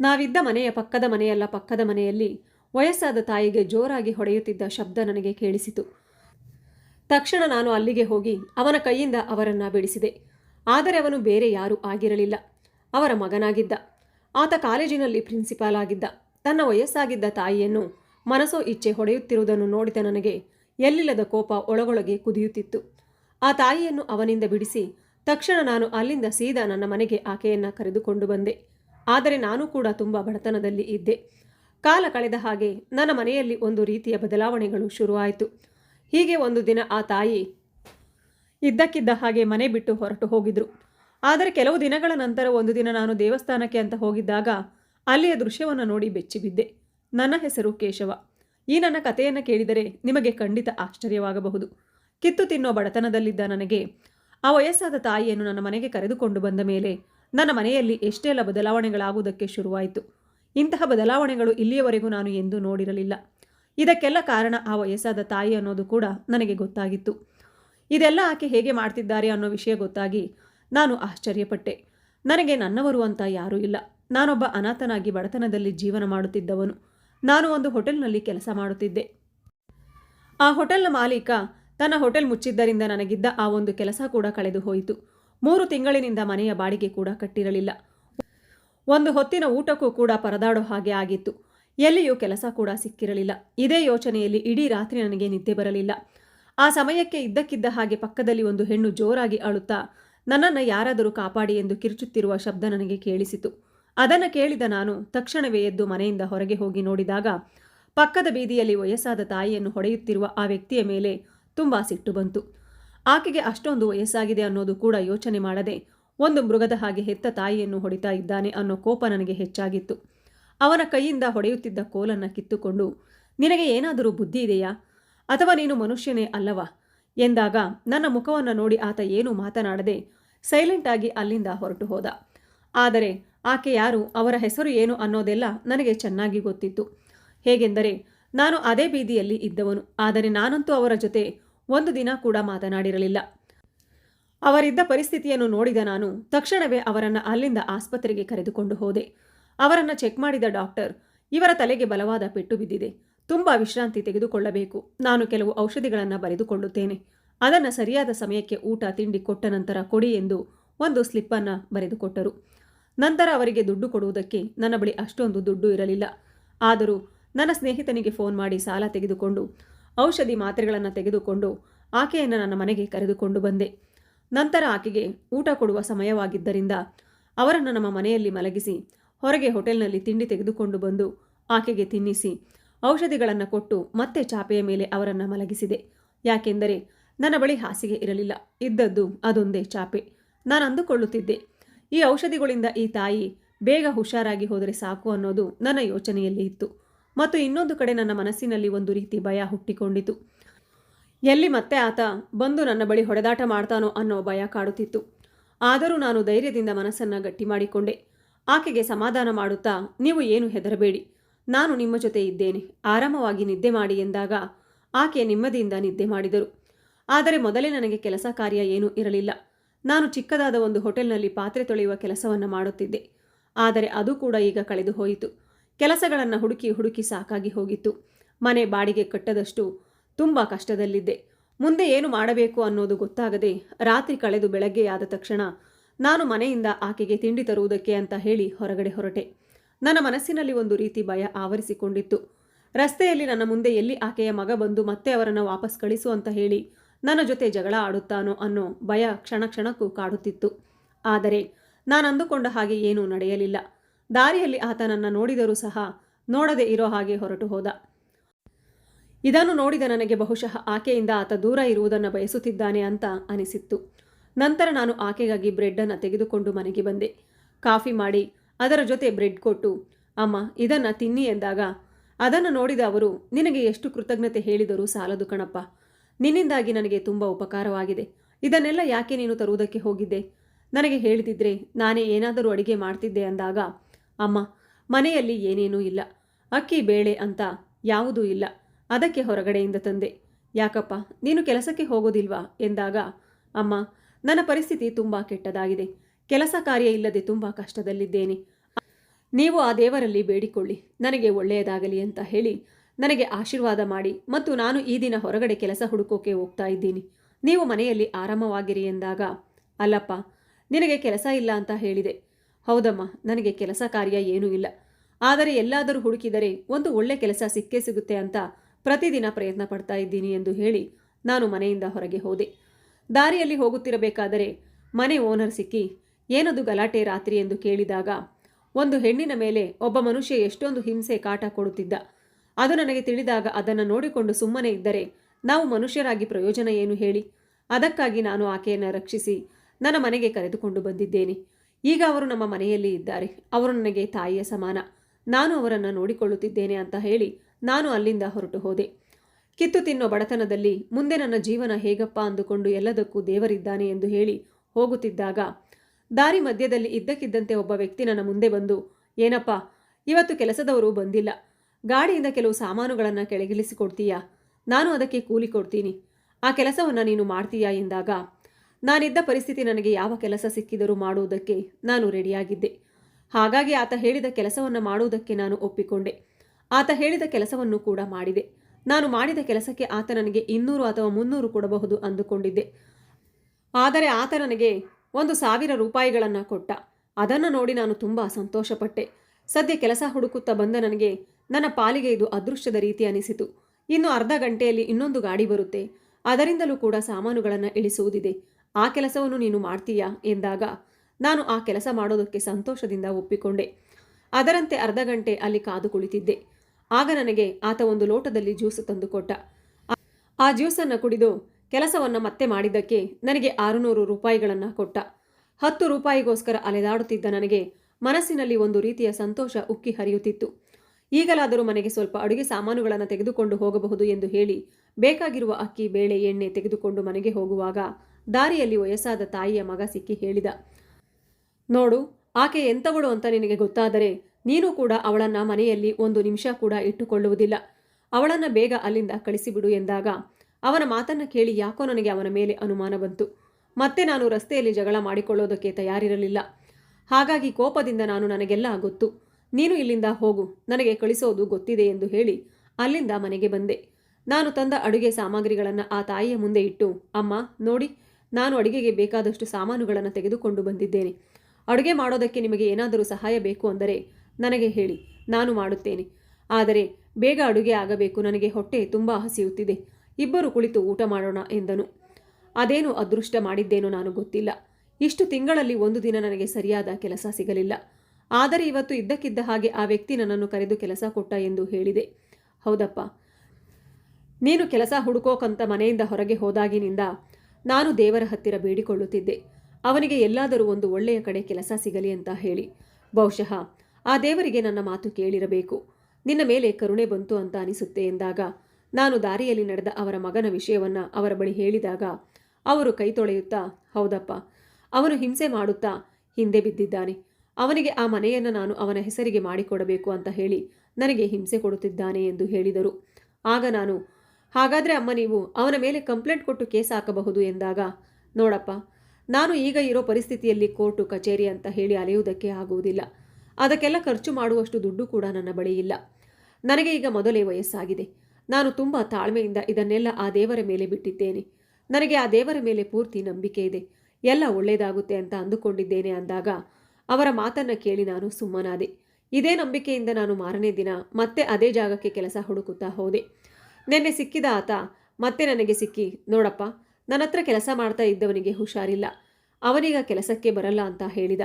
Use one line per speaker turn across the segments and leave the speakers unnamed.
ನಾವಿದ್ದ ಮನೆಯ ಪಕ್ಕದ ಮನೆಯಲ್ಲ ಪಕ್ಕದ ಮನೆಯಲ್ಲಿ ವಯಸ್ಸಾದ ತಾಯಿಗೆ ಜೋರಾಗಿ ಹೊಡೆಯುತ್ತಿದ್ದ ಶಬ್ದ ನನಗೆ ಕೇಳಿಸಿತು. ತಕ್ಷಣ ನಾನು ಅಲ್ಲಿಗೆ ಹೋಗಿ ಅವನ ಕೈಯಿಂದ ಅವರನ್ನು ಬಿಡಿಸಿದೆ. ಆದರೆ ಅವನು ಬೇರೆ ಯಾರೂ ಆಗಿರಲಿಲ್ಲ. ಅವರ ಮಗನಾಗಿದ್ದ. ಆತ ಕಾಲೇಜಿನಲ್ಲಿ ಪ್ರಿನ್ಸಿಪಾಲ್ ಆಗಿದ್ದ. ತನ್ನ ವಯಸ್ಸಾಗಿದ್ದ ತಾಯಿಯನ್ನು ಮನಸೋ ಇಚ್ಛೆ ಹೊಡೆಯುತ್ತಿರುವುದನ್ನು ನೋಡಿದ ನನಗೆ ಎಲ್ಲಿಲ್ಲದ ಕೋಪ ಒಳಗೊಳಗೆ ಕುದಿಯುತ್ತಿತ್ತು. ಆ ತಾಯಿಯನ್ನು ಅವನಿಂದ ಬಿಡಿಸಿ ತಕ್ಷಣ ನಾನು ಅಲ್ಲಿಂದ ಸೀದಾ ನನ್ನ ಮನೆಗೆ ಆಕೆಯನ್ನು ಕರೆದುಕೊಂಡು ಬಂದೆ. ಆದರೆ ನಾನು ಕೂಡ ತುಂಬ ಬಡತನದಲ್ಲಿ ಇದ್ದೆ. ಕಾಲ ಕಳೆದ ಹಾಗೆ ನನ್ನ ಮನೆಯಲ್ಲಿ ಒಂದು ರೀತಿಯ ಬದಲಾವಣೆಗಳು ಶುರುವಾಯಿತು. ಹೀಗೆ ಒಂದು ದಿನ ಆ ತಾಯಿ ಇದ್ದಕ್ಕಿದ್ದ ಹಾಗೆ ಮನೆ ಬಿಟ್ಟು ಹೊರಟು ಹೋಗಿದ್ರು. ಆದರೆ ಕೆಲವು ದಿನಗಳ ನಂತರ ಒಂದು ದಿನ ನಾನು ದೇವಸ್ಥಾನಕ್ಕೆ ಅಂತ ಹೋಗಿದ್ದಾಗ ಅಲ್ಲಿಯ ದೃಶ್ಯವನ್ನು ನೋಡಿ ಬೆಚ್ಚಿಬಿದ್ದೆ. ನನ್ನ ಹೆಸರು ಕೇಶವ. ಈ ನನ್ನ ಕಥೆಯನ್ನು ಕೇಳಿದರೆ ನಿಮಗೆ ಖಂಡಿತ ಆಶ್ಚರ್ಯವಾಗಬಹುದು. ಕಿತ್ತು ತಿನ್ನೋ ಬಡತನದಲ್ಲಿದ್ದ ನನಗೆ ಆ ವಯಸ್ಸಾದ ತಾಯಿಯನ್ನು ನನ್ನ ಮನೆಗೆ ಕರೆದುಕೊಂಡು ಬಂದ ಮೇಲೆ ನನ್ನ ಮನೆಯಲ್ಲಿ ಎಷ್ಟೆಲ್ಲ ಬದಲಾವಣೆಗಳಾಗುವುದಕ್ಕೆ ಶುರುವಾಯಿತು. ಇಂತಹ ಬದಲಾವಣೆಗಳು ಇಲ್ಲಿಯವರೆಗೂ ನಾನು ಎಂದೂ ನೋಡಿರಲಿಲ್ಲ. ಇದಕ್ಕೆಲ್ಲ ಕಾರಣ ಆ ವಯಸ್ಸಾದ ತಾಯಿ ಅನ್ನೋದು ಕೂಡ ನನಗೆ ಗೊತ್ತಾಗಿತ್ತು. ಇದೆಲ್ಲ ಆಕೆ ಹೇಗೆ ಮಾಡ್ತಿದ್ದಾರೆ ಅನ್ನೋ ವಿಷಯ ಗೊತ್ತಾಗಿ ನಾನು ಆಶ್ಚರ್ಯಪಟ್ಟೆ. ನನಗೆ ನನ್ನವರು ಅಂತ ಯಾರೂ ಇಲ್ಲ. ನಾನೊಬ್ಬ ಅನಾಥನಾಗಿ ಬಡತನದಲ್ಲಿ ಜೀವನ ಮಾಡುತ್ತಿದ್ದವನು. ನಾನು ಒಂದು ಹೋಟೆಲ್ನಲ್ಲಿ ಕೆಲಸ ಮಾಡುತ್ತಿದ್ದೆ. ಆ ಹೋಟೆಲ್ನ ಮಾಲೀಕ ತನ್ನ ಹೋಟೆಲ್ ಮುಚ್ಚಿದ್ದರಿಂದ ನನಗಿದ್ದ ಆ ಒಂದು ಕೆಲಸ ಕೂಡ ಕಳೆದು ಹೋಯಿತು ಮೂರು ತಿಂಗಳಿನಿಂದ ಮನೆಯ ಬಾಡಿಗೆ ಕೂಡ ಕಟ್ಟಿರಲಿಲ್ಲ. ಒಂದು ಹೊತ್ತಿನ ಊಟಕ್ಕೂ ಕೂಡ ಪರದಾಡೋ ಹಾಗೆ ಆಗಿತ್ತು. ಎಲ್ಲಿಯೂ ಕೆಲಸ ಕೂಡ ಸಿಕ್ಕಿರಲಿಲ್ಲ. ಇದೇ ಯೋಚನೆಯಲ್ಲಿ ಇಡೀ ರಾತ್ರಿ ನನಗೆ ನಿದ್ದೆ ಬರಲಿಲ್ಲ. ಆ ಸಮಯಕ್ಕೆ ಇದ್ದಕ್ಕಿದ್ದ ಹಾಗೆ ಪಕ್ಕದಲ್ಲಿ ಒಂದು ಹೆಣ್ಣು ಜೋರಾಗಿ ಅಳುತ್ತಾ, ನನ್ನನ್ನು ಯಾರಾದರೂ ಕಾಪಾಡಿ ಎಂದು ಕಿರುಚುತ್ತಿರುವ ಶಬ್ದ ನನಗೆ ಕೇಳಿಸಿತು. ಅದನ್ನು ಕೇಳಿದ ನಾನು ತಕ್ಷಣವೇ ಎದ್ದು ಮನೆಯಿಂದ ಹೊರಗೆ ಹೋಗಿ ನೋಡಿದಾಗ, ಪಕ್ಕದ ಬೀದಿಯಲ್ಲಿ ವಯಸ್ಸಾದ ತಾಯಿಯನ್ನು ಹೊಡೆಯುತ್ತಿರುವ ಆ ವ್ಯಕ್ತಿಯ ಮೇಲೆ ತುಂಬ ಸಿಟ್ಟು ಬಂತು. ಆಕೆಗೆ ಅಷ್ಟೊಂದು ವಯಸ್ಸಾಗಿದೆ ಅನ್ನೋದು ಕೂಡ ಯೋಚನೆ ಮಾಡದೆ ಒಂದು ಮೃಗದ ಹಾಗೆ ಹೆತ್ತ ತಾಯಿಯನ್ನು ಹೊಡಿತಾ ಇದ್ದಾನೆ ಅನ್ನೋ ಕೋಪ ನನಗೆ ಹೆಚ್ಚಾಗಿತ್ತು. ಅವನ ಕೈಯಿಂದ ಹೊಡೆಯುತ್ತಿದ್ದ ಕೋಲನ್ನು ಕಿತ್ತುಕೊಂಡು, ನಿನಗೆ ಏನಾದರೂ ಬುದ್ಧಿ ಇದೆಯಾ? ಅಥವಾ ನೀನು ಮನುಷ್ಯನೇ ಅಲ್ಲವಾ? ಎಂದಾಗ ನನ್ನ ಮುಖವನ್ನು ನೋಡಿ ಆತ ಏನೂ ಮಾತನಾಡದೆ ಸೈಲೆಂಟ್ ಆಗಿ ಅಲ್ಲಿಂದ ಹೊರಟು ಹೋದ. ಆದರೆ ಆಕೆ ಯಾರು, ಅವರ ಹೆಸರು ಏನು ಅನ್ನೋದೆಲ್ಲ ನನಗೆ ಚೆನ್ನಾಗಿ ಗೊತ್ತಿತ್ತು. ಹೇಗೆಂದರೆ, ನಾನು ಅದೇ ಬೀದಿಯಲ್ಲಿ ಇದ್ದವನು. ಆದರೆ ನಾನಂತೂ ಅವರ ಜೊತೆ ಒಂದು ದಿನ ಕೂಡ ಮಾತನಾಡಿರಲಿಲ್ಲ. ಅವರಿದ್ದ ಪರಿಸ್ಥಿತಿಯನ್ನು ನೋಡಿದ ನಾನು ತಕ್ಷಣವೇ ಅವರನ್ನು ಅಲ್ಲಿಂದ ಆಸ್ಪತ್ರೆಗೆ ಕರೆದುಕೊಂಡು ಹೋದೆ. ಅವರನ್ನು ಚೆಕ್ ಮಾಡಿದ ಡಾಕ್ಟರ್, ಇವರ ತಲೆಗೆ ಬಲವಾದ ಪೆಟ್ಟು ಬಿದ್ದಿದೆ. ತುಂಬ ವಿಶ್ರಾಂತಿ ತೆಗೆದುಕೊಳ್ಳಬೇಕು. ನಾನು ಕೆಲವು ಔಷಧಿಗಳನ್ನು ಬರೆದುಕೊಳ್ಳುತ್ತೇನೆ. ಅದನ್ನು ಸರಿಯಾದ ಸಮಯಕ್ಕೆ ಊಟ ತಿಂಡಿ ಕೊಟ್ಟ ನಂತರ ಕೊಡಿ ಎಂದು ಒಂದು ಸ್ಲಿಪ್ಪನ್ನು ಬರೆದುಕೊಟ್ಟರು. ನಂತರ ಅವರಿಗೆ ದುಡ್ಡು ಕೊಡುವುದಕ್ಕೆ ನನ್ನ ಬಳಿ ಅಷ್ಟೊಂದು ದುಡ್ಡು ಇರಲಿಲ್ಲ. ಆದರೂ ನನ್ನ ಸ್ನೇಹಿತನಿಗೆ ಫೋನ್ ಮಾಡಿ ಸಾಲ ತೆಗೆದುಕೊಂಡು ಔಷಧಿ ಮಾತ್ರೆಗಳನ್ನು ತೆಗೆದುಕೊಂಡು ಆಕೆಯನ್ನು ನನ್ನ ಮನೆಗೆ ಕರೆದುಕೊಂಡು ಬಂದೆ. ನಂತರ ಆಕೆಗೆ ಊಟ ಕೊಡುವ ಸಮಯವಾಗಿದ್ದರಿಂದ ಅವರನ್ನು ನಮ್ಮ ಮನೆಯಲ್ಲಿ ಮಲಗಿಸಿ, ಹೊರಗೆ ಹೋಟೆಲ್ನಲ್ಲಿ ತಿಂಡಿ ತೆಗೆದುಕೊಂಡು ಬಂದು ಆಕೆಗೆ ತಿನ್ನಿಸಿ, ಔಷಧಿಗಳನ್ನು ಕೊಟ್ಟು ಮತ್ತೆ ಚಾಪೆಯ ಮೇಲೆ ಅವರನ್ನು ಮಲಗಿಸಿದೆ. ಯಾಕೆಂದರೆ ನನ್ನ ಬಳಿ ಹಾಸಿಗೆ ಇರಲಿಲ್ಲ. ಇದ್ದದ್ದು ಅದೊಂದೇ ಚಾಪೆ. ನಾನು ಅಂದುಕೊಳ್ಳುತ್ತಿದ್ದೆ, ಈ ಔಷಧಿಗಳಿಂದ ಈ ತಾಯಿ ಬೇಗ ಹುಷಾರಾಗಿ ಹೋದರೆ ಸಾಕು ಅನ್ನೋದು ನನ್ನ ಯೋಚನೆಯಲ್ಲಿ ಇತ್ತು. ಮತ್ತು ಇನ್ನೊಂದು ಕಡೆ ನನ್ನ ಮನಸ್ಸಿನಲ್ಲಿ ಒಂದು ರೀತಿ ಭಯ ಹುಟ್ಟಿಕೊಂಡಿತು. ಎಲ್ಲಿ ಮತ್ತೆ ಆತ ಬಂದು ನನ್ನ ಬಳಿ ಹೊಡೆದಾಟ ಮಾಡ್ತಾನೋ ಅನ್ನೋ ಭಯ ಕಾಡುತ್ತಿತ್ತು. ಆದರೂ ನಾನು ಧೈರ್ಯದಿಂದ ಮನಸ್ಸನ್ನು ಗಟ್ಟಿ ಮಾಡಿಕೊಂಡೆ. ಆಕೆಗೆ ಸಮಾಧಾನ ಮಾಡುತ್ತಾ, ನೀವು ಏನು ಹೆದರಬೇಡಿ. ನಾನು ನಿಮ್ಮ ಜೊತೆ ಇದ್ದೇನೆ. ಆರಾಮವಾಗಿ ನಿದ್ದೆ ಮಾಡಿ ಎಂದಾಗ ಆಕೆ ನೆಮ್ಮದಿಯಿಂದ ನಿದ್ದೆ ಮಾಡಿದರು. ಆದರೆ ಮೊದಲೇ ನನಗೆ ಕೆಲಸ ಕಾರ್ಯ ಏನೂ ಇರಲಿಲ್ಲ. ನಾನು ಚಿಕ್ಕದಾದ ಒಂದು ಹೋಟೆಲ್ನಲ್ಲಿ ಪಾತ್ರೆ ತೊಳೆಯುವ ಕೆಲಸವನ್ನು ಮಾಡುತ್ತಿದ್ದೆ. ಆದರೆ ಅದು ಕೂಡ ಈಗ ಕಳೆದು ಹೋಯಿತು ಕೆಲಸಗಳನ್ನು ಹುಡುಕಿ ಹುಡುಕಿ ಸಾಕಾಗಿ ಹೋಗಿತ್ತು. ಮನೆ ಬಾಡಿಗೆ ಕಟ್ಟದಷ್ಟು ತುಂಬ ಕಷ್ಟದಲ್ಲಿದ್ದೆ. ಮುಂದೆ ಏನು ಮಾಡಬೇಕು ಅನ್ನೋದು ಗೊತ್ತಾಗದೆ ರಾತ್ರಿ ಕಳೆದು ಬೆಳಗ್ಗೆಯಾದ ತಕ್ಷಣ ನಾನು ಮನೆಯಿಂದ ಆಕೆಗೆ ತಿಂಡಿ ತರುವುದಕ್ಕೆ ಅಂತ ಹೇಳಿ ಹೊರಗಡೆ ಹೊರಟೆ. ನನ್ನ ಮನಸ್ಸಿನಲ್ಲಿ ಒಂದು ರೀತಿ ಭಯ ಆವರಿಸಿಕೊಂಡಿತ್ತು. ರಸ್ತೆಯಲ್ಲಿ ನನ್ನ ಮುಂದೆ ಎಲ್ಲಿ ಆಕೆಯ ಮಗ ಬಂದು ಮತ್ತೆ ಅವರನ್ನು ವಾಪಸ್ ಕಳಿಸು ಅಂತ ಹೇಳಿ ನನ್ನ ಜೊತೆ ಜಗಳ ಆಡುತ್ತಾನೋ ಅನ್ನೋ ಭಯ ಕ್ಷಣ ಕ್ಷಣಕ್ಕೂ ಕಾಡುತ್ತಿತ್ತು. ಆದರೆ ನಾನು ಅಂದುಕೊಂಡ ಹಾಗೆ ಏನೂ ನಡೆಯಲಿಲ್ಲ. ದಾರಿಯಲ್ಲಿ ಆತ ನನ್ನ ನೋಡಿದರೂ ಸಹ ನೋಡದೆ ಇರೋ ಹಾಗೆ ಹೊರಟು ಹೋದ. ಇದನ್ನು ನೋಡಿದ ನನಗೆ ಬಹುಶಃ ಆಕೆಯಿಂದ ಆತ ದೂರ ಇರುವುದನ್ನು ಬಯಸುತ್ತಿದ್ದಾನೆ ಅಂತ ಅನಿಸಿತ್ತು. ನಂತರ ನಾನು ಆಕೆಗಾಗಿ ಬ್ರೆಡ್ಡನ್ನು ತೆಗೆದುಕೊಂಡು ಮನೆಗೆ ಬಂದೆ. ಕಾಫಿ ಮಾಡಿ, ಅದರ ಜೊತೆ ಬ್ರೆಡ್ ಕೊಟ್ಟು, ಅಮ್ಮ, ಇದನ್ನು ತಿನ್ನಿ ಎಂದಾಗ, ಅದನ್ನು ನೋಡಿದ ಅವರು, ನಿನಗೆ ಎಷ್ಟು ಕೃತಜ್ಞತೆ ಹೇಳಿದರೂ ಸಾಲದು ಕಣಪ್ಪ. ನಿನ್ನಿಂದಾಗಿ ನನಗೆ ತುಂಬ ಉಪಕಾರವಾಗಿದೆ. ಇದನ್ನೆಲ್ಲ ಯಾಕೆ ನೀನು ತರುವುದಕ್ಕೆ ಹೋಗಿದ್ದೆ? ನನಗೆ ಹೇಳಿದಿದ್ರೆ ನಾನೇ ಏನಾದರೂ ಅಡಿಗೆ ಮಾಡ್ತಿದ್ದೆ ಅಂದಾಗ ಅಮ್ಮ, ಮನೆಯಲ್ಲಿ ಏನೇನೂ ಇಲ್ಲ. ಅಕ್ಕಿ ಬೇಳೆ ಅಂತ ಯಾವುದೂ ಇಲ್ಲ. ಅದಕ್ಕೆ ಹೊರಗಡೆಯಿಂದ ತಂದೆ. ಯಾಕಪ್ಪ, ನೀನು ಕೆಲಸಕ್ಕೆ ಹೋಗೋದಿಲ್ವಾ? ಎಂದಾಗ, ಅಮ್ಮ, ನನ್ನ ಪರಿಸ್ಥಿತಿ ತುಂಬ ಕೆಟ್ಟದಾಗಿದೆ. ಕೆಲಸ ಕಾರ್ಯ ಇಲ್ಲದೆ ತುಂಬ ಕಷ್ಟದಲ್ಲಿದ್ದೇನೆ. ನೀವು ಆ ದೇವರಲ್ಲಿ ಬೇಡಿಕೊಳ್ಳಿ. ನನಗೆ ಒಳ್ಳೆಯದಾಗಲಿ ಅಂತ ಹೇಳಿ ನನಗೆ ಆಶೀರ್ವಾದ ಮಾಡಿ ಮತ್ತು ನಾನು ಈ ದಿನ ಹೊರಗಡೆ ಕೆಲಸ ಹುಡುಕೋಕೆ ಹೋಗ್ತಾ ಇದ್ದೀನಿ. ನೀವು ಮನೆಯಲ್ಲಿ ಆರಾಮವಾಗಿರಿ ಎಂದಾಗ, ಅಲ್ಲಪ್ಪ, ನಿನಗೆ ಕೆಲಸ ಇಲ್ಲ ಅಂತ ಹೇಳಿದೆ. ಹೌದಮ್ಮ, ನನಗೆ ಕೆಲಸ ಕಾರ್ಯ ಏನೂ ಇಲ್ಲ. ಆದರೆ ಎಲ್ಲಾದರೂ ಹುಡುಕಿದರೆ ಒಂದು ಒಳ್ಳೆ ಕೆಲಸ ಸಿಕ್ಕೇ ಸಿಗುತ್ತೆ ಅಂತ ಪ್ರತಿದಿನ ಪ್ರಯತ್ನ ಪಡ್ತಾ ಇದ್ದೀನಿ ಎಂದು ಹೇಳಿ ನಾನು ಮನೆಯಿಂದ ಹೊರಗೆ ಹೋದೆ. ದಾರಿಯಲ್ಲಿ ಹೋಗುತ್ತಿರಬೇಕಾದರೆ ಮನೆ ಓನರ್ ಸಿಕ್ಕಿ ಏನದು ಗಲಾಟೆ ರಾತ್ರಿ ಎಂದು ಕೇಳಿದಾಗ ಒಂದು ಹೆಣ್ಣಿನ ಮೇಲೆ ಒಬ್ಬ ಮನುಷ್ಯ ಎಷ್ಟೊಂದು ಹಿಂಸೆ ಕಾಟ ಕೊಡುತ್ತಿದ್ದ. ಅದು ನನಗೆ ತಿಳಿದಾಗ ಅದನ್ನು ನೋಡಿಕೊಂಡು ಸುಮ್ಮನೆ ಇದ್ದರೆ ನಾವು ಮನುಷ್ಯರಾಗಿ ಪ್ರಯೋಜನ ಏನು ಹೇಳಿ? ಅದಕ್ಕಾಗಿ ನಾನು ಆಕೆಯನ್ನು ರಕ್ಷಿಸಿ ನನ್ನ ಮನೆಗೆ ಕರೆದುಕೊಂಡು ಬಂದಿದ್ದೇನೆ. ಈಗ ಅವರು ನಮ್ಮ ಮನೆಯಲ್ಲಿ ಇದ್ದಾರೆ. ಅವರು ನನಗೆ ತಾಯಿಯ ಸಮಾನ. ನಾನು ಅವರನ್ನು ನೋಡಿಕೊಳ್ಳುತ್ತಿದ್ದೇನೆ ಅಂತ ಹೇಳಿ ನಾನು ಅಲ್ಲಿಂದ ಹೊರಟು ಹೋದೆ. ಕಿತ್ತು ತಿನ್ನೋ ಬಡತನದಲ್ಲಿ ಮುಂದೆ ನನ್ನ ಜೀವನ ಹೇಗಪ್ಪ ಅಂದುಕೊಂಡು ಎಲ್ಲದಕ್ಕೂ ದೇವರಿದ್ದಾನೆ ಎಂದು ಹೇಳಿ ಹೋಗುತ್ತಿದ್ದಾಗ ದಾರಿ ಮಧ್ಯದಲ್ಲಿ ಇದ್ದಕ್ಕಿದ್ದಂತೆ ಒಬ್ಬ ವ್ಯಕ್ತಿ ನನ್ನ ಮುಂದೆ ಬಂದು, ಏನಪ್ಪ, ಇವತ್ತು ಕೆಲಸದವರು ಬಂದಿಲ್ಲ. ಗಾಡಿಯಿಂದ ಕೆಲವು ಸಾಮಾನುಗಳನ್ನು ಕೆಳಗಿಳಿಸಿಕೊಡ್ತೀಯಾ? ನಾನು ಅದಕ್ಕೆ ಕೂಲಿ ಕೊಡ್ತೀನಿ. ಆ ಕೆಲಸವನ್ನು ನೀನು ಮಾಡ್ತೀಯಾ? ಎಂದಾಗ ನಾನಿದ್ದ ಪರಿಸ್ಥಿತಿ ನನಗೆ ಯಾವ ಕೆಲಸ ಸಿಕ್ಕಿದರೂ ಮಾಡುವುದಕ್ಕೆ ನಾನು ರೆಡಿಯಾಗಿದ್ದೆ. ಹಾಗಾಗಿ ಆತ ಹೇಳಿದ ಕೆಲಸವನ್ನು ಮಾಡುವುದಕ್ಕೆ ನಾನು ಒಪ್ಪಿಕೊಂಡೆ. ಆತ ಹೇಳಿದ ಕೆಲಸವನ್ನು ಕೂಡ ಮಾಡಿದೆ. ನಾನು ಮಾಡಿದ ಕೆಲಸಕ್ಕೆ ಆತ ನನಗೆ ಇನ್ನೂರು ಅಥವಾ ಮುನ್ನೂರು ಕೊಡಬಹುದು ಅಂದುಕೊಂಡಿದ್ದೆ. ಆದರೆ ಆತ ನನಗೆ ಒಂದು ಸಾವಿರ ರೂಪಾಯಿಗಳನ್ನು ಕೊಟ್ಟ. ಅದನ್ನು ನೋಡಿ ನಾನು ತುಂಬ ಸಂತೋಷಪಟ್ಟೆ. ಸದ್ಯ ಕೆಲಸ ಹುಡುಕುತ್ತಾ ಬಂದ ನನಗೆ ನನ್ನ ಪಾಲಿಗೆ ಇದು ಅದೃಶ್ಯದ ರೀತಿ ಅನಿಸಿತು. ಇನ್ನು ಅರ್ಧ ಗಂಟೆಯಲ್ಲಿ ಇನ್ನೊಂದು ಗಾಡಿ ಬರುತ್ತೆ. ಅದರಿಂದಲೂ ಕೂಡ ಸಾಮಾನುಗಳನ್ನು ಇಳಿಸುವುದಿದೆ. ಆ ಕೆಲಸವನ್ನು ನೀನು ಮಾಡ್ತೀಯಾ ಎಂದಾಗ, ನಾನು ಆ ಕೆಲಸ ಮಾಡೋದಕ್ಕೆ ಸಂತೋಷದಿಂದ ಒಪ್ಪಿಕೊಂಡೆ. ಅದರಂತೆ ಅರ್ಧ ಗಂಟೆ ಅಲ್ಲಿ ಕಾದು ಕುಳಿತಿದ್ದೆ. ಆಗ ನನಗೆ ಆತ ಒಂದು ಲೋಟದಲ್ಲಿ ಜ್ಯೂಸ್ ತಂದುಕೊಟ್ಟ. ಆ- ಜ್ಯೂಸನ್ನು ಕುಡಿದು ಕೆಲಸವನ್ನು ಮತ್ತೆ ಮಾಡಿದ್ದಕ್ಕೆ ನನಗೆ ಆರುನೂರು ರೂಪಾಯಿಗಳನ್ನು ಕೊಟ್ಟ. ಹತ್ತು ರೂಪಾಯಿಗೋಸ್ಕರ ಅಲೆದಾಡುತ್ತಿದ್ದ ನನಗೆ ಮನಸ್ಸಿನಲ್ಲಿ ಒಂದು ರೀತಿಯ ಸಂತೋಷ ಉಕ್ಕಿ ಹರಿಯುತ್ತಿತ್ತು. ಈಗಲಾದರೂ ಮನೆಗೆ ಸ್ವಲ್ಪ ಅಡುಗೆ ಸಾಮಾನುಗಳನ್ನು ತೆಗೆದುಕೊಂಡು ಹೋಗಬಹುದು ಎಂದು ಹೇಳಿ, ಬೇಕಾಗಿರುವ ಅಕ್ಕಿ, ಬೇಳೆ, ಎಣ್ಣೆ ತೆಗೆದುಕೊಂಡು ಮನೆಗೆ ಹೋಗುವಾಗ ದಾರಿಯಲ್ಲಿ ವಯಸ್ಸಾದ ತಾಯಿಯ ಮಗ ಸಿಕ್ಕಿ ಹೇಳಿದ, ನೋಡು, ಆಕೆ ಎಂಥವಳು ಅಂತ ನಿನಗೆ ಗೊತ್ತಾದರೆ ನೀನು ಕೂಡ ಅವಳನ್ನ ಮನೆಯಲ್ಲಿ ಒಂದು ನಿಮಿಷ ಕೂಡ ಇಟ್ಟುಕೊಳ್ಳುವುದಿಲ್ಲ. ಅವಳನ್ನು ಬೇಗ ಅಲ್ಲಿಂದ ಕಳಿಸಿಬಿಡು ಎಂದಾಗ ಅವನ ಮಾತನ್ನು ಕೇಳಿ ಯಾಕೋ ನನಗೆ ಅವನ ಮೇಲೆ ಅನುಮಾನ ಬಂತು. ಮತ್ತೆ ನಾನು ರಸ್ತೆಯಲ್ಲಿ ಜಗಳ ಮಾಡಿಕೊಳ್ಳೋದಕ್ಕೆ ತಯಾರಿರಲಿಲ್ಲ. ಹಾಗಾಗಿ ಕೋಪದಿಂದ ನಾನು ನನಗೆಲ್ಲ ಗೊತ್ತು. ನೀನು ಇಲ್ಲಿಂದ ಹೋಗು, ನನಗೆ ಕಳಿಸೋದು ಗೊತ್ತಿದೆ ಎಂದು ಹೇಳಿ ಅಲ್ಲಿಂದ ಮನೆಗೆ ಬಂದೆ. ನಾನು ತಂದ ಅಡುಗೆ ಸಾಮಗ್ರಿಗಳನ್ನು ಆ ತಾಯಿಯ ಮುಂದೆ ಇಟ್ಟು, ಅಮ್ಮ, ನೋಡಿ ನಾನು ಅಡುಗೆಗೆ ಬೇಕಾದಷ್ಟು ಸಾಮಾನುಗಳನ್ನು ತೆಗೆದುಕೊಂಡು ಬಂದಿದ್ದೇನೆ. ಅಡುಗೆ ಮಾಡೋದಕ್ಕೆ ನಿಮಗೆ ಏನಾದರೂ ಸಹಾಯ ಬೇಕು ಅಂದರೆ ನನಗೆ ಹೇಳಿ, ನಾನು ಮಾಡುತ್ತೇನೆ. ಆದರೆ ಬೇಗ ಅಡುಗೆ ಆಗಬೇಕು, ನನಗೆ ಹೊಟ್ಟೆ ತುಂಬ ಹಸಿಯುತ್ತಿದೆ. ಇಬ್ಬರು ಕುಳಿತು ಊಟ ಮಾಡೋಣ ಎಂದನು. ಅದೇನು ಅದೃಷ್ಟ ಮಾಡಿದ್ದೇನೋ ನಾನು ಗೊತ್ತಿಲ್ಲ. ಇಷ್ಟು ತಿಂಗಳಲ್ಲಿ ಒಂದು ದಿನ ನನಗೆ ಸರಿಯಾದ ಕೆಲಸ ಸಿಗಲಿಲ್ಲ. ಆದರೆ ಇವತ್ತು ಇದ್ದಕ್ಕಿದ್ದ ಹಾಗೆ ಆ ವ್ಯಕ್ತಿ ನನ್ನನ್ನು ಕರೆದು ಕೆಲಸ ಕೊಟ್ಟ ಎಂದು ಹೇಳಿದೆ. ಹೌದಪ್ಪ. ನೀನು ಕೆಲಸ ಹುಡುಕೋಕಂತ ಮನೆಯಿಂದ ಹೊರಗೆ ಹೋದಾಗಿನಿಂದ ನಾನು ದೇವರ ಹತ್ತಿರ ಬೇಡಿಕೊಳ್ಳುತ್ತಿದ್ದೆ. ಅವನಿಗೆ ಎಲ್ಲಾದರೂ ಒಂದು ಒಳ್ಳೆಯ ಕಡೆ ಕೆಲಸ ಸಿಗಲಿ ಅಂತ ಹೇಳಿ. ಬಹುಶಃ ಆ ದೇವರಿಗೆ ನನ್ನ ಮಾತು ಕೇಳಿರಬೇಕು. ನಿನ್ನ ಮೇಲೆ ಕರುಣೆ ಬಂತು ಅಂತ ಅನಿಸುತ್ತೆ ಎಂದಾಗ, ನಾನು ದಾರಿಯಲ್ಲಿ ನಡೆದ ಅವರ ಮಗನ ವಿಷಯವನ್ನು ಅವರ ಬಳಿ ಹೇಳಿದಾಗ, ಅವರು ಕೈ ತೊಳೆಯುತ್ತಾ, ಹೌದಪ್ಪ, ಅವನು ಹಿಂಸೆ ಮಾಡುತ್ತಾ, ಹಿಂದೆ ಬಿದ್ದಿದ್ದಾನೆ. ಅವನಿಗೆ ಆ ಮನೆಯನ್ನು ನಾನು ಅವನ ಹೆಸರಿಗೆ ಮಾಡಿಕೊಡಬೇಕು ಅಂತ ಹೇಳಿ ನನಗೆ ಹಿಂಸೆ ಕೊಡುತ್ತಿದ್ದಾನೆ ಎಂದು ಹೇಳಿದರು. ಆಗ ನಾನು ಹಾಗಾದರೆ ಅಮ್ಮ ನೀವು ಅವನ ಮೇಲೆ ಕಂಪ್ಲೇಂಟ್ ಕೊಟ್ಟು ಕೇಸ್ ಹಾಕಬಹುದು ಎಂದಾಗ, ನೋಡಪ್ಪ, ನಾನು ಈಗ ಇರೋ ಪರಿಸ್ಥಿತಿಯಲ್ಲಿ ಕೋರ್ಟು, ಕಚೇರಿ ಅಂತ ಹೇಳಿ ಅಲೆಯುವುದಕ್ಕೆ ಆಗುವುದಿಲ್ಲ. ಅದಕ್ಕೆಲ್ಲ ಖರ್ಚು ಮಾಡುವಷ್ಟು ದುಡ್ಡು ಕೂಡ ನನ್ನ ಬಳಿ ಇಲ್ಲ. ನನಗೆ ಈಗ ಮೊದಲೇ ವಯಸ್ಸಾಗಿದೆ. ನಾನು ತುಂಬ ತಾಳ್ಮೆಯಿಂದ ಇದನ್ನೆಲ್ಲ ಆ ದೇವರ ಮೇಲೆ ಬಿಟ್ಟಿದ್ದೇನೆ. ನನಗೆ ಆ ದೇವರ ಮೇಲೆ ಪೂರ್ತಿ ನಂಬಿಕೆ ಇದೆ. ಎಲ್ಲ ಒಳ್ಳೆಯದಾಗುತ್ತೆ ಅಂತ ಅಂದುಕೊಂಡಿದ್ದೇನೆ ಅಂದಾಗ, ಅವರ ಮಾತನ್ನು ಕೇಳಿ ನಾನು ಸುಮ್ಮನಾದೆ. ಇದೇ ನಂಬಿಕೆಯಿಂದ ನಾನು ಮಾರನೇ ದಿನ ಮತ್ತೆ ಅದೇ ಜಾಗಕ್ಕೆ ಕೆಲಸ ಹುಡುಕುತ್ತಾ ಹೋದೆ. ನಿನ್ನೆ ಸಿಕ್ಕಿದ ಆತ, ಮತ್ತೆ ನನಗೆ ಸಿಕ್ಕಿ. ನೋಡಪ್ಪ, ನನ್ನ ಹತ್ರ ಕೆಲಸ ಮಾಡ್ತಾ ಇದ್ದವನಿಗೆ ಹುಷಾರಿಲ್ಲ. ಅವನೀಗ ಕೆಲಸಕ್ಕೆ ಬರಲ್ಲ ಅಂತ ಹೇಳಿದ.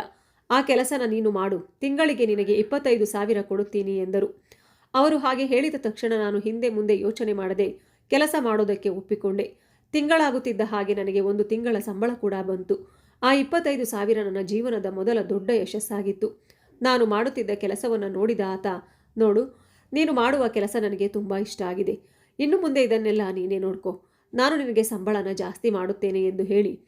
ಆ ಕೆಲಸನ ನೀನು ಮಾಡು. ತಿಂಗಳಿಗೆ ನಿನಗೆ ಇಪ್ಪತ್ತೈದು ಸಾವಿರ ಕೊಡುತ್ತೀನಿ ಎಂದರು. ಅವರು ಹಾಗೆ ಹೇಳಿದ ತಕ್ಷಣ ನಾನು ಹಿಂದೆ ಮುಂದೆ ಯೋಚನೆ ಮಾಡದೆ ಕೆಲಸ ಮಾಡೋದಕ್ಕೆ ಒಪ್ಪಿಕೊಂಡೆ. ತಿಂಗಳಾಗುತ್ತಿದ್ದ ಹಾಗೆ ನನಗೆ ಒಂದು ತಿಂಗಳ ಸಂಬಳ ಕೂಡ ಬಂತು. ಆ ಇಪ್ಪತ್ತೈದು ಸಾವಿರ ನನ್ನ ಜೀವನದ ಮೊದಲ ದೊಡ್ಡ ಯಶಸ್ಸಾಗಿತ್ತು. ನಾನು ಮಾಡುತ್ತಿದ್ದ ಕೆಲಸವನ್ನು ನೋಡಿದ ಆತ, ನೋಡು, ನೀನು ಮಾಡುವ ಕೆಲಸ ನನಗೆ ತುಂಬ ಇಷ್ಟ ಆಗಿದೆ. ಇನ್ನು ಮುಂದೆ ಇದನ್ನೆಲ್ಲ ನೀನೇ ನೋಡ್ಕೋ. ನಾನು ನಿನಗೆ ಸಂಬಳನ ಜಾಸ್ತಿ ಮಾಡುತ್ತೇನೆ ಎಂದು ಹೇಳಿ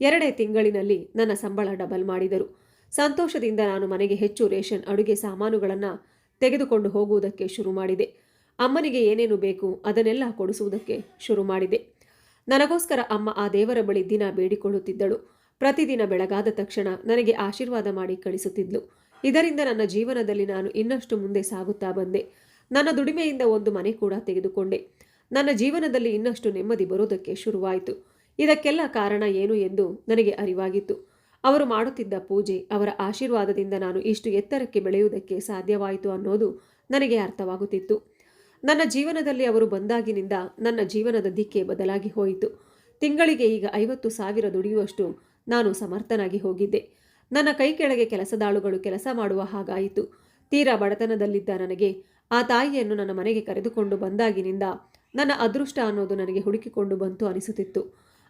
ಎರಡೇ ತಿಂಗಳಿನಲ್ಲಿ ನನ್ನ ಸಂಬಳ ಡಬಲ್ ಮಾಡಿದರು. ಸಂತೋಷದಿಂದ ನಾನು ಮನೆಗೆ ಹೆಚ್ಚು ರೇಷನ್, ಅಡುಗೆ ಸಾಮಾನುಗಳನ್ನು ತೆಗೆದುಕೊಂಡು ಹೋಗುವುದಕ್ಕೆ ಶುರು ಮಾಡಿದೆ. ಅಮ್ಮನಿಗೆ ಏನೇನು ಬೇಕು ಅದನ್ನೆಲ್ಲ ಕೊಡಿಸುವುದಕ್ಕೆ ಶುರು ಮಾಡಿದೆ. ನನಗೋಸ್ಕರ ಅಮ್ಮ ಆ ದೇವರ ಬಳಿ ದಿನ ಬೇಡಿಕೊಳ್ಳುತ್ತಿದ್ದಳು. ಪ್ರತಿದಿನ ಬೆಳಗಾದ ತಕ್ಷಣ ನನಗೆ ಆಶೀರ್ವಾದ ಮಾಡಿ ಕಳಿಸುತ್ತಿದ್ಲು. ಇದರಿಂದ ನನ್ನ ಜೀವನದಲ್ಲಿ ನಾನು ಇನ್ನಷ್ಟು ಮುಂದೆ ಸಾಗುತ್ತಾ ಬಂದೆ. ನನ್ನ ದುಡಿಮೆಯಿಂದ ಒಂದು ಮನೆ ಕೂಡ ತೆಗೆದುಕೊಂಡೆ. ನನ್ನ ಜೀವನದಲ್ಲಿ ಇನ್ನಷ್ಟು ನೆಮ್ಮದಿ ಬರೋದಕ್ಕೆ ಶುರುವಾಯಿತು. ಇದಕ್ಕೆಲ್ಲ ಕಾರಣ ಏನು ಎಂದು ನನಗೆ ಅರಿವಾಗಿತ್ತು. ಅವರು ಮಾಡುತ್ತಿದ್ದ ಪೂಜೆ, ಅವರ ಆಶೀರ್ವಾದದಿಂದ ನಾನು ಇಷ್ಟು ಎತ್ತರಕ್ಕೆ ಬೆಳೆಯುವುದಕ್ಕೆ ಸಾಧ್ಯವಾಯಿತು ಅನ್ನೋದು ನನಗೆ ಅರ್ಥವಾಗುತ್ತಿತ್ತು. ನನ್ನ ಜೀವನದಲ್ಲಿ ಅವರು ಬಂದಾಗಿನಿಂದ ನನ್ನ ಜೀವನದ ದಿಕ್ಕೆ ಬದಲಾಗಿ ಹೋಯಿತು. ತಿಂಗಳಿಗೆ ಈಗ ಐವತ್ತು ಸಾವಿರ ದುಡಿಯುವಷ್ಟು ನಾನು ಸಮರ್ಥನಾಗಿ ಹೋಗಿದ್ದೆ. ನನ್ನ ಕೈ ಕೆಳಗೆ ಕೆಲಸದಾಳುಗಳು ಕೆಲಸ ಮಾಡುವ ಹಾಗಾಯಿತು. ತೀರಾ ಬಡತನದಲ್ಲಿದ್ದ ನನಗೆ ಆ ತಾಯಿಯನ್ನು ನನ್ನ ಮನೆಗೆ ಕರೆದುಕೊಂಡು ಬಂದಾಗಿನಿಂದ ನನ್ನ ಅದೃಷ್ಟ ಅನ್ನೋದು ನನಗೆ ಹುಡುಕಿಕೊಂಡು ಬಂತು ಅನಿಸುತ್ತಿತ್ತು.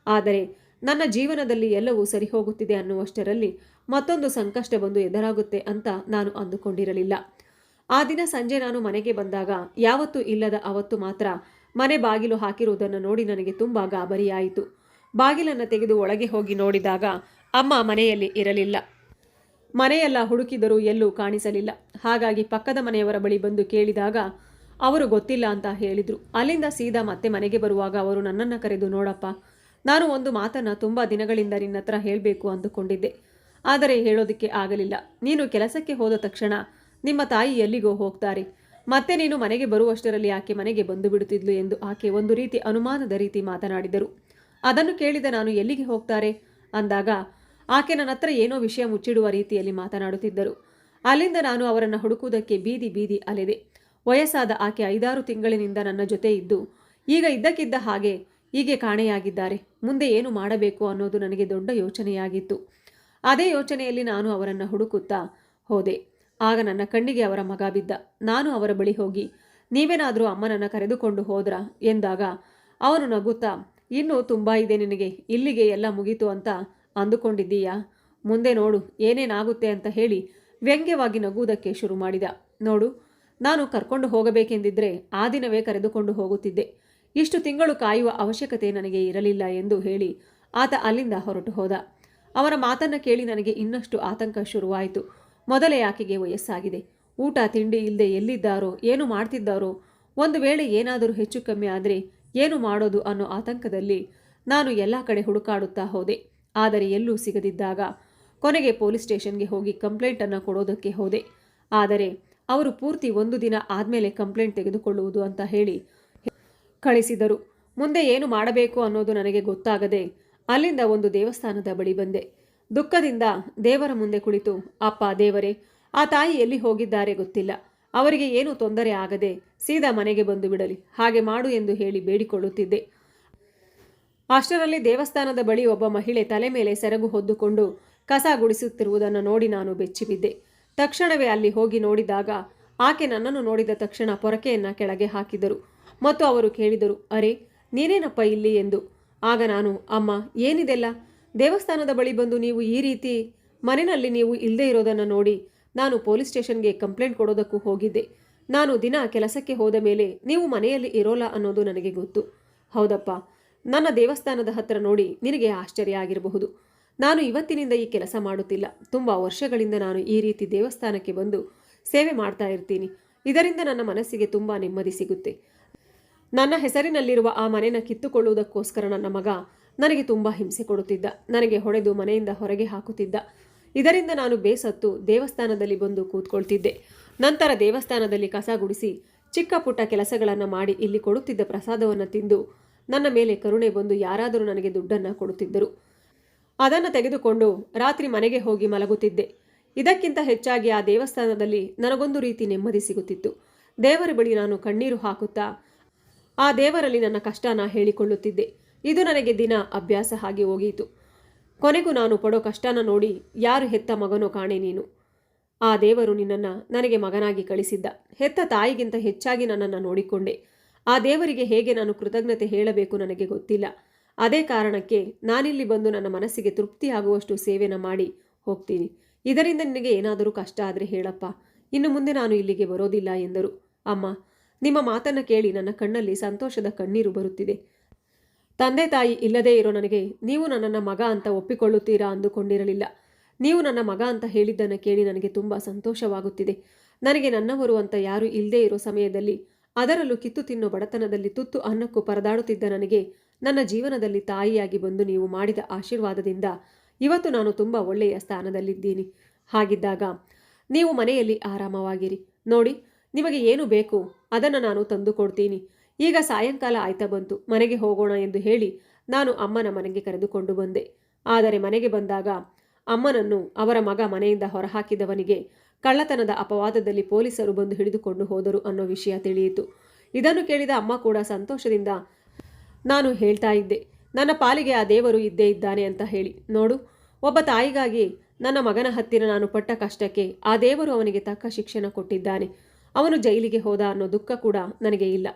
ಆದರೆ ನನ್ನ ಜೀವನದಲ್ಲಿ ಎಲ್ಲವೂ ಸರಿ ಹೋಗುತ್ತಿದೆ ಅನ್ನುವಷ್ಟರಲ್ಲಿ ಮತ್ತೊಂದು ಸಂಕಷ್ಟ ಬಂದು ಎದುರಾಗುತ್ತೆ ಅಂತ ನಾನು ಅಂದುಕೊಂಡಿರಲಿಲ್ಲ. ಆ ದಿನ ಸಂಜೆ ನಾನು ಮನೆಗೆ ಬಂದಾಗ ಯಾವತ್ತೂ ಇಲ್ಲದ ಅವತ್ತು ಮಾತ್ರ ಮನೆ ಬಾಗಿಲು ಹಾಕಿರುವುದನ್ನು ನೋಡಿ ನನಗೆ ತುಂಬ ಗಾಬರಿಯಾಯಿತು. ಬಾಗಿಲನ್ನು ತೆಗೆದು ಒಳಗೆ ಹೋಗಿ ನೋಡಿದಾಗ ಅಮ್ಮ ಮನೆಯಲ್ಲಿ ಇರಲಿಲ್ಲ. ಮನೆಯೆಲ್ಲ ಹುಡುಕಿದರೂ ಎಲ್ಲೂ ಕಾಣಿಸಲಿಲ್ಲ. ಹಾಗಾಗಿ ಪಕ್ಕದ ಮನೆಯವರ ಬಳಿ ಬಂದು ಕೇಳಿದಾಗ, ಅವರು ಗೊತ್ತಿಲ್ಲ ಅಂತ ಹೇಳಿದರು. ಅಲ್ಲಿಂದ ಸೀದಾ ಮತ್ತೆ ಮನೆಗೆ ಬರುವಾಗ ಅವರು ನನ್ನನ್ನು ಕರೆದು, ನೋಡಪ್ಪ, ನಾನು ಒಂದು ಮಾತನ್ನು ತುಂಬ ದಿನಗಳಿಂದ ನಿನ್ನ ಹತ್ರ ಹೇಳಬೇಕು ಅಂದುಕೊಂಡಿದ್ದೆ. ಆದರೆ ಹೇಳೋದಕ್ಕೆ ಆಗಲಿಲ್ಲ. ನೀನು ಕೆಲಸಕ್ಕೆ ಹೋದ ತಕ್ಷಣ ನಿಮ್ಮ ತಾಯಿ ಎಲ್ಲಿಗೋ ಹೋಗ್ತಾರೆ. ಮತ್ತೆ ನೀನು ಮನೆಗೆ ಬರುವಷ್ಟರಲ್ಲಿ ಆಕೆ ಮನೆಗೆ ಬಂದು ಬಿಡುತ್ತಿದ್ಲು ಎಂದು ಆಕೆ ಒಂದು ರೀತಿ ಅನುಮಾನದ ರೀತಿ ಮಾತನಾಡಿದರು. ಅದನ್ನು ಕೇಳಿದ ನಾನು, ಎಲ್ಲಿಗೆ ಹೋಗ್ತಾರೆ? ಅಂದಾಗ ಆಕೆ ನನ್ನ ಹತ್ರ ಏನೋ ವಿಷಯ ಮುಚ್ಚಿಡುವ ರೀತಿಯಲ್ಲಿ ಮಾತನಾಡುತ್ತಿದ್ದರು. ಅಲ್ಲಿಂದ ನಾನು ಅವರನ್ನು ಹುಡುಕುವುದಕ್ಕೆ ಬೀದಿ ಬೀದಿ ಅಲೆದೆ. ವಯಸ್ಸಾದ ಆಕೆ ಐದಾರು ತಿಂಗಳಿನಿಂದ ನನ್ನ ಜೊತೆ ಇದ್ದು, ಈಗ ಇದ್ದಕ್ಕಿದ್ದ ಹಾಗೆ ಹೀಗೆ ಕಾಣೆಯಾಗಿದ್ದಾರೆ. ಮುಂದೆ ಏನು ಮಾಡಬೇಕು ಅನ್ನೋದು ನನಗೆ ದೊಡ್ಡ ಯೋಚನೆಯಾಗಿತ್ತು. ಅದೇ ಯೋಚನೆಯಲ್ಲಿ ನಾನು ಅವರನ್ನು ಹುಡುಕುತ್ತಾ ಹೋದೆ. ಆಗ ನನ್ನ ಕಣ್ಣಿಗೆ ಅವರ ಮಗ ಬಿದ್ದ. ನಾನು ಅವರ ಬಳಿ ಹೋಗಿ, ನೀವೇನಾದರೂ ಅಮ್ಮನನ್ನು ಕರೆದುಕೊಂಡು ಹೋದ್ರಾ ಎಂದಾಗ, ಅವನು ನಗುತ್ತಾ, ಇನ್ನೂ ತುಂಬ ಇದೆ ನಿನಗೆ, ಇಲ್ಲಿಗೆ ಎಲ್ಲ ಮುಗೀತು ಅಂತ ಅಂದುಕೊಂಡಿದ್ದೀಯಾ? ಮುಂದೆ ನೋಡು, ಏನೇನಾಗುತ್ತೆ ಅಂತ ಹೇಳಿ ವ್ಯಂಗ್ಯವಾಗಿ ನಗುವುದಕ್ಕೆ ಶುರು ಮಾಡಿದ. ನೋಡು, ನಾನು ಕರ್ಕೊಂಡು ಹೋಗಬೇಕೆಂದಿದ್ದರೆ ಆ ದಿನವೇ ಕರೆದುಕೊಂಡು ಹೋಗುತ್ತಿದ್ದೆ. ಇಷ್ಟು ತಿಂಗಳು ಕಾಯುವ ಅವಶ್ಯಕತೆ ನನಗೆ ಇರಲಿಲ್ಲ ಎಂದು ಹೇಳಿ ಆತ ಅಲ್ಲಿಂದ ಹೊರಟು ಹೋದ. ಅವರ ಮಾತನ್ನು ಕೇಳಿ ನನಗೆ ಇನ್ನಷ್ಟು ಆತಂಕ ಶುರುವಾಯಿತು. ಮೊದಲೇ ಆಕೆಗೆ ವಯಸ್ಸಾಗಿದೆ. ಊಟ, ತಿಂಡಿ ಇಲ್ಲದೆ ಎಲ್ಲಿದ್ದಾರೋ, ಏನು ಮಾಡ್ತಿದ್ದಾರೋ, ಒಂದು ವೇಳೆ ಏನಾದರೂ ಹೆಚ್ಚು ಕಮ್ಮಿ ಆದರೆ ಏನು ಮಾಡೋದು ಅನ್ನೋ ಆತಂಕದಲ್ಲಿ ನಾನು ಎಲ್ಲ ಕಡೆ ಹುಡುಕಾಡುತ್ತಾ ಹೋದೆ. ಆದರೆ ಎಲ್ಲೂ ಸಿಗದಿದ್ದಾಗ ಕೊನೆಗೆ ಪೊಲೀಸ್ ಸ್ಟೇಷನ್ಗೆ ಹೋಗಿ ಕಂಪ್ಲೇಂಟನ್ನು ಕೊಡೋದಕ್ಕೆ ಹೋದೆ. ಆದರೆ ಅವರು ಪೂರ್ತಿ ಒಂದು ದಿನ ಆದಮೇಲೆ ಕಂಪ್ಲೇಂಟ್ ತೆಗೆದುಕೊಳ್ಳುವುದು ಅಂತ ಹೇಳಿ ಕಳಿಸಿದರು. ಮುಂದೆ ಏನು ಮಾಡಬೇಕು ಅನ್ನೋದು ನನಗೆ ಗೊತ್ತಾಗದೆ ಅಲ್ಲಿಂದ ಒಂದು ದೇವಸ್ಥಾನದ ಬಳಿ ಬಂದೆ. ದುಃಖದಿಂದ ದೇವರ ಮುಂದೆ ಕುಳಿತು, ಅಪ್ಪ ದೇವರೇ, ಆ ತಾಯಿ ಎಲ್ಲಿ ಹೋಗಿದ್ದಾರೆ ಗೊತ್ತಿಲ್ಲ. ಅವರಿಗೆ ಏನು ತೊಂದರೆ ಆಗದೆ ಸೀದಾ ಮನೆಗೆ ಬಂದು ಬಿಡಲಿ. ಹಾಗೆ ಮಾಡು ಎಂದು ಹೇಳಿ ಬೇಡಿಕೊಳ್ಳುತ್ತಿದ್ದೆ. ಅಷ್ಟರಲ್ಲಿ ದೇವಸ್ಥಾನದ ಬಳಿ ಒಬ್ಬ ಮಹಿಳೆ ತಲೆ ಮೇಲೆ ಸೆರಗು ಹೊದ್ದುಕೊಂಡು ಕಸ ಗುಡಿಸುತ್ತಿರುವುದನ್ನು ನೋಡಿ ನಾನು ಬೆಚ್ಚಿಬಿದ್ದೆ. ತಕ್ಷಣವೇ ಅಲ್ಲಿ ಹೋಗಿ ನೋಡಿದಾಗ ಆಕೆ ನನ್ನನ್ನು ನೋಡಿದ ತಕ್ಷಣ ಪೊರಕೆಯನ್ನು ಕೆಳಗೆ ಹಾಕಿದರು ಮತ್ತು ಅವರು ಕೇಳಿದರು, ಅರೆ, ನೀನೇನಪ್ಪ ಇಲ್ಲಿ? ಎಂದು. ಆಗ ನಾನು, ಅಮ್ಮ, ಏನಿದೆಲ್ಲ? ದೇವಸ್ಥಾನದ ಬಳಿ ಬಂದು ನೀವು ಈ ರೀತಿ ಮನೆಯಲ್ಲಿ ನೀವು ಇಲ್ಲದೇ ಇರೋದನ್ನು ನೋಡಿ ನಾನು ಪೊಲೀಸ್ ಸ್ಟೇಷನ್ಗೆ ಕಂಪ್ಲೇಂಟ್ ಕೊಡೋದಕ್ಕೂ ಹೋಗಿದ್ದೆ. ನಾನು ದಿನ ಕೆಲಸಕ್ಕೆ ಹೋದ ಮೇಲೆ ನೀವು ಮನೆಯಲ್ಲಿ ಇರೋಲ್ಲ ಅನ್ನೋದು ನನಗೆ ಗೊತ್ತು. ಹೌದಪ್ಪ ನನ್ನ ದೇವಸ್ಥಾನದ ಹತ್ತಿರ ನೋಡಿ ನಿನಗೆ ಆಶ್ಚರ್ಯ ಆಗಿರಬಹುದು. ನಾನು ಇವತ್ತಿನಿಂದ ಈ ಕೆಲಸ ಮಾಡುತ್ತಿಲ್ಲ. ತುಂಬ ವರ್ಷಗಳಿಂದ ನಾನು ಈ ರೀತಿ ದೇವಸ್ಥಾನಕ್ಕೆ ಬಂದು ಸೇವೆ ಮಾಡ್ತಾ ಇರ್ತೀನಿ. ಇದರಿಂದ ನನ್ನ ಮನಸ್ಸಿಗೆ ತುಂಬ ನೆಮ್ಮದಿ ಸಿಗುತ್ತೆ. ನನ್ನ ಹೆಸರಿನಲ್ಲಿರುವ ಆ ಮನೆಯನ್ನು ಕಿತ್ತುಕೊಳ್ಳುವುದಕ್ಕೋಸ್ಕರ ನನ್ನ ಮಗ ನನಗೆ ತುಂಬ ಹಿಂಸೆ ಕೊಡುತ್ತಿದ್ದ. ನನಗೆ ಹೊಡೆದು ಮನೆಯಿಂದ ಹೊರಗೆ ಹಾಕುತ್ತಿದ್ದ. ಇದರಿಂದ ನಾನು ಬೇಸತ್ತು ದೇವಸ್ಥಾನದಲ್ಲಿ ಬಂದು ಕೂತ್ಕೊಳ್ತಿದ್ದೆ. ನಂತರ ದೇವಸ್ಥಾನದಲ್ಲಿ ಕಸ ಗುಡಿಸಿ ಚಿಕ್ಕ ಪುಟ್ಟ ಕೆಲಸಗಳನ್ನು ಮಾಡಿ ಇಲ್ಲಿ ಕೊಡುತ್ತಿದ್ದ ಪ್ರಸಾದವನ್ನು ತಿಂದು ನನ್ನ ಮೇಲೆ ಕರುಣೆ ಬಂದು ಯಾರಾದರೂ ನನಗೆ ದುಡ್ಡನ್ನು ಕೊಡುತ್ತಿದ್ದರು. ಅದನ್ನು ತೆಗೆದುಕೊಂಡು ರಾತ್ರಿ ಮನೆಗೆ ಹೋಗಿ ಮಲಗುತ್ತಿದ್ದೆ. ಇದಕ್ಕಿಂತ ಹೆಚ್ಚಾಗಿ ಆ ದೇವಸ್ಥಾನದಲ್ಲಿ ನನಗೊಂದು ರೀತಿ ನೆಮ್ಮದಿ ಸಿಗುತ್ತಿತ್ತು. ದೇವರ ಬಳಿ ನಾನು ಕಣ್ಣೀರು ಹಾಕುತ್ತಾ, ಆ ದೇವರಲ್ಲಿ ನನ್ನ ಕಷ್ಟನ ಹೇಳಿಕೊಳ್ಳುತ್ತಿದ್ದೆ. ಇದು ನನಗೆ ದಿನ ಅಭ್ಯಾಸ ಹಾಗೆ ಹೋಗಿತು ಕೊನೆಗೂ ನಾನು ಪಡೋ ಕಷ್ಟನ ನೋಡಿ ಯಾರು ಹೆತ್ತ ಮಗನೋ ಕಾಣೆ ನೀನು. ಆ ದೇವರು ನಿನ್ನನ್ನು ನನಗೆ ಮಗನಾಗಿ ಕಳಿಸಿದ್ದ. ಹೆತ್ತ ತಾಯಿಗಿಂತ ಹೆಚ್ಚಾಗಿ ನನ್ನನ್ನು ನೋಡಿಕೊಂಡೆ. ಆ ದೇವರಿಗೆ ಹೇಗೆ ನಾನು ಕೃತಜ್ಞತೆ ಹೇಳಬೇಕು ನನಗೆ ಗೊತ್ತಿಲ್ಲ. ಅದೇ ಕಾರಣಕ್ಕೆ ನಾನಿಲ್ಲಿ ಬಂದು ನನ್ನ ಮನಸ್ಸಿಗೆ ತೃಪ್ತಿಯಾಗುವಷ್ಟು ಸೇವೆನ ಮಾಡಿ ಹೋಗ್ತೀನಿ. ಇದರಿಂದ ನಿನಗೆ ಏನಾದರೂ ಕಷ್ಟ ಆದರೆ ಹೇಳಪ್ಪ. ಇನ್ನು ಮುಂದೆ ನಾನು ಇಲ್ಲಿಗೆ ಬರೋದಿಲ್ಲ ಎಂದರು. ಅಮ್ಮ, ನಿಮ್ಮ ಮಾತನ್ನು ಕೇಳಿ ನನ್ನ ಕಣ್ಣಲ್ಲಿ ಸಂತೋಷದ ಕಣ್ಣೀರು ಬರುತ್ತಿದೆ. ತಂದೆ ತಾಯಿ ಇಲ್ಲದೇ ಇರೋ ನನಗೆ ನೀವು ನನ್ನನ್ನು ಮಗ ಅಂತ ಒಪ್ಪಿಕೊಳ್ಳುತ್ತೀರಾ ಅಂದುಕೊಂಡಿರಲಿಲ್ಲ. ನೀವು ನನ್ನ ಮಗ ಅಂತ ಹೇಳಿದ್ದನ್ನು ಕೇಳಿ ನನಗೆ ತುಂಬ ಸಂತೋಷವಾಗುತ್ತಿದೆ. ನನಗೆ ನನ್ನವರು ಅಂತ ಯಾರೂ ಇಲ್ಲದೇ ಇರೋ ಸಮಯದಲ್ಲಿ ಅದರಲ್ಲೂ ಕಿತ್ತು ತಿನ್ನೋ ಬಡತನದಲ್ಲಿ ತುತ್ತು ಅನ್ನಕ್ಕೂ ಪರದಾಡುತ್ತಿದ್ದ ನನಗೆ, ನನ್ನ ಜೀವನದಲ್ಲಿ ತಾಯಿಯಾಗಿ ಬಂದು ನೀವು ಮಾಡಿದ ಆಶೀರ್ವಾದದಿಂದ ಇವತ್ತು ನಾನು ತುಂಬ ಒಳ್ಳೆಯ ಸ್ಥಾನದಲ್ಲಿದ್ದೀನಿ. ಹಾಗಿದ್ದಾಗ ನೀವು ಮನೆಯಲ್ಲಿ ಆರಾಮವಾಗಿರಿ. ನೋಡಿ, ನಿಮಗೆ ಏನು ಬೇಕು ಅದನ್ನು ನಾನು ತಂದು ಕೊಡ್ತೀನಿ. ಈಗ ಸಾಯಂಕಾಲ ಆಯ್ತಾ ಬಂತು. ಮನೆಗೆ ಹೋಗೋಣ ಎಂದು ಹೇಳಿ ನಾನು ಅಮ್ಮನ ಮನೆಗೆ ಕರೆದುಕೊಂಡು ಬಂದೆ. ಆದರೆ ಮನೆಗೆ ಬಂದಾಗ ಅಮ್ಮನನ್ನು ಅವರ ಮಗ ಮನೆಯಿಂದ ಹೊರಹಾಕಿದವನಿಗೆ ಕಳ್ಳತನದ ಅಪವಾದದಲ್ಲಿ ಪೊಲೀಸರು ಬಂದು ಹಿಡಿದುಕೊಂಡು ಹೋದರು ಅನ್ನೋ ವಿಷಯ ತಿಳಿಯಿತು. ಇದನ್ನು ಕೇಳಿದ ಅಮ್ಮ ಕೂಡ ಸಂತೋಷದಿಂದ, ನಾನು ಹೇಳ್ತಾ ಇದ್ದೆ. ನನ್ನ ಪಾಲಿಗೆ ಆ ದೇವರು ಇದ್ದೇ ಇದ್ದಾನೆ ಅಂತ ಹೇಳಿ. ನೋಡು, ಒಬ್ಬ ತಾಯಿಗಾಗಿ ನನ್ನ ಮಗನ ಹತ್ತಿರ ನಾನು ಪಟ್ಟ ಕಷ್ಟಕ್ಕೆ ಆ ದೇವರು ಅವನಿಗೆ ತಕ್ಕ ಶಿಕ್ಷಣ ಕೊಟ್ಟಿದ್ದಾನೆ. ಅವನು ಜೈಲಿಗೆ ಹೋದ ಅನ್ನೋ ದುಃಖ ಕೂಡ ನನಗೆ ಇಲ್ಲ.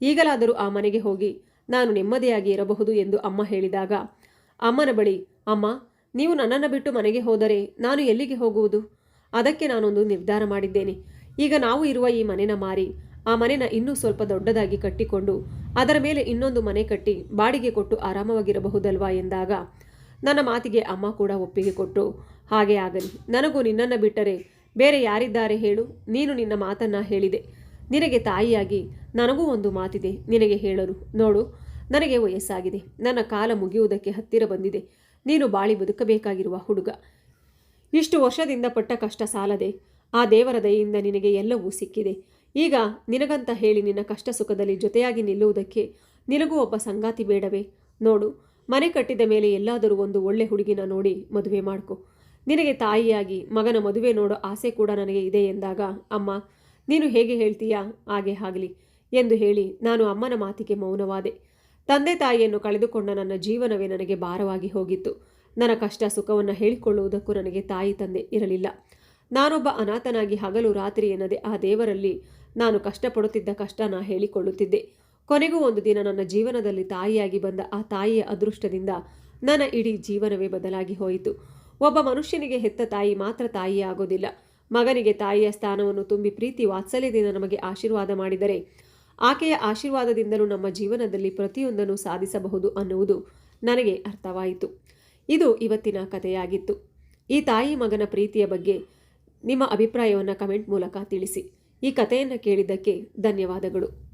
ಈಗಲಾದರೂ ಆ ಮನೆಗೆ ಹೋಗಿ ನಾನು ನೆಮ್ಮದಿಯಾಗಿ ಇರಬಹುದು ಎಂದು ಅಮ್ಮ ಹೇಳಿದಾಗ, ಅಮ್ಮನ ಬಳಿ, ಅಮ್ಮ, ನೀವು ನನ್ನನ್ನು ಬಿಟ್ಟು ಮನೆಗೆ ಹೋದರೆ ನಾನು ಎಲ್ಲಿಗೆ ಹೋಗುವುದು? ಅದಕ್ಕೆ ನಾನೊಂದು ನಿರ್ಧಾರ ಮಾಡಿದ್ದೇನೆ. ಈಗ ನಾವು ಇರುವ ಈ ಮನೆನ ಮಾರಿ, ಆ ಮನೆನ ಇನ್ನೂ ಸ್ವಲ್ಪ ದೊಡ್ಡದಾಗಿ ಕಟ್ಟಿಕೊಂಡು, ಅದರ ಮೇಲೆ ಇನ್ನೊಂದು ಮನೆ ಕಟ್ಟಿ ಬಾಡಿಗೆ ಕೊಟ್ಟು ಆರಾಮವಾಗಿರಬಹುದಲ್ವಾ ಎಂದಾಗ, ನನ್ನ ಮಾತಿಗೆ ಅಮ್ಮ ಕೂಡ ಒಪ್ಪಿಗೆ ಕೊಟ್ಟು ಹಾಗೆ ಆಗಲಿ, ನನಗೂ ನಿನ್ನನ್ನು ಬಿಟ್ಟರೆ ಬೇರೆ ಯಾರಿದ್ದಾರೆ ಹೇಳು. ನೀನು ನಿನ್ನ ಮಾತನ್ನ ಹೇಳಿದೆ. ನಿನಗೆ ತಾಯಿಯಾಗಿ ನನಗೂ ಒಂದು ಮಾತಿದೆ ನಿನಗೆ ಹೇಳಲು ನೋಡು, ನನಗೆ ವಯಸ್ಸಾಗಿದೆ. ನನ್ನ ಕಾಲ ಮುಗಿಯುವುದಕ್ಕೆ ಹತ್ತಿರ ಬಂದಿದೆ. ನೀನು ಬಾಳಿ ಬದುಕಬೇಕಾಗಿರುವ ಹುಡುಗ. ಇಷ್ಟು ವರ್ಷದಿಂದ ಪಟ್ಟ ಕಷ್ಟ ಸಾಲದೆ ಆ ದೇವರ ದಯೆಯಿಂದ ನಿನಗೆ ಎಲ್ಲವೂ ಸಿಕ್ಕಿದೆ. ಈಗ ನಿನಗಂತ ಹೇಳಿ ನಿನ್ನ ಕಷ್ಟ ಸುಖದಲ್ಲಿ ಜೊತೆಯಾಗಿ ನಿಲ್ಲುವುದಕ್ಕೆ ನಿನಗೂ ಒಬ್ಬ ಸಂಗಾತಿ ಬೇಡವೇ? ನೋಡು, ಮನೆ ಕಟ್ಟಿದ ಮೇಲೆ ಎಲ್ಲಾದರೂ ಒಂದು ಒಳ್ಳೆ ಹುಡುಗಿನ ನೋಡಿ ಮದುವೆ ಮಾಡ್ಕೊ. ನಿನಗೆ ತಾಯಿಯಾಗಿ ಮಗನ ಮದುವೆ ನೋಡೋ ಆಸೆ ಕೂಡ ನನಗೆ ಇದೆ ಎಂದಾಗ, ಅಮ್ಮ, ನೀನು ಹೇಗೆ ಹೇಳ್ತೀಯಾ? ಹಾಗೆ ಆಗಲಿ ಎಂದು ಹೇಳಿ ನಾನು ಅಮ್ಮನ ಮಾತಿಗೆ ಮೌನವಾದೆ. ತಂದೆ ತಾಯಿಯನ್ನು ಕಳೆದುಕೊಂಡ ನನ್ನ ಜೀವನವೇ ನನಗೆ ಭಾರವಾಗಿ ಹೋಗಿತ್ತು. ನನ್ನ ಕಷ್ಟ ಸುಖವನ್ನು ಹೇಳಿಕೊಳ್ಳುವುದಕ್ಕೂ ನನಗೆ ತಾಯಿ ತಂದೆ ಇರಲಿಲ್ಲ. ನಾನೊಬ್ಬ ಅನಾಥನಾಗಿ ಹಗಲು ರಾತ್ರಿ ಎನ್ನದೆ ಆ ದೇವರಲ್ಲಿ ನಾನು ಕಷ್ಟಪಡುತ್ತಿದ್ದ ಕಷ್ಟನ ಹೇಳಿಕೊಳ್ಳುತ್ತಿದ್ದೆ. ಕೊನೆಗೂ ಒಂದು ದಿನ ನನ್ನ ಜೀವನದಲ್ಲಿ ತಾಯಿಯಾಗಿ ಬಂದ ಆ ತಾಯಿಯ ಅದೃಷ್ಟದಿಂದ ನನ್ನ ಇಡೀ ಜೀವನವೇ ಬದಲಾಗಿ ಹೋಯಿತು. ಒಬ್ಬ ಮನುಷ್ಯನಿಗೆ ಹೆತ್ತ ತಾಯಿ ಮಾತ್ರ ತಾಯಿಯೇ ಆಗೋದಿಲ್ಲ. ಮಗನಿಗೆ ತಾಯಿಯ ಸ್ಥಾನವನ್ನು ತುಂಬಿ ಪ್ರೀತಿ ವಾತ್ಸಲ್ಯದಿಂದ ನಮಗೆ ಆಶೀರ್ವಾದ ಮಾಡಿದರೆ ಆಕೆಯ ಆಶೀರ್ವಾದದಿಂದಲೂ ನಮ್ಮ ಜೀವನದಲ್ಲಿ ಪ್ರತಿಯೊಂದನ್ನು ಸಾಧಿಸಬಹುದು ಅನ್ನುವುದು ನನಗೆ ಅರ್ಥವಾಯಿತು. ಇದು ಇವತ್ತಿನ ಕಥೆಯಾಗಿತ್ತು. ಈ ತಾಯಿ ಮಗನ ಪ್ರೀತಿಯ ಬಗ್ಗೆ ನಿಮ್ಮ ಅಭಿಪ್ರಾಯವನ್ನು ಕಮೆಂಟ್ ಮೂಲಕ ತಿಳಿಸಿ. ಈ ಕಥೆಯನ್ನು ಕೇಳಿದ್ದಕ್ಕೆ ಧನ್ಯವಾದಗಳು.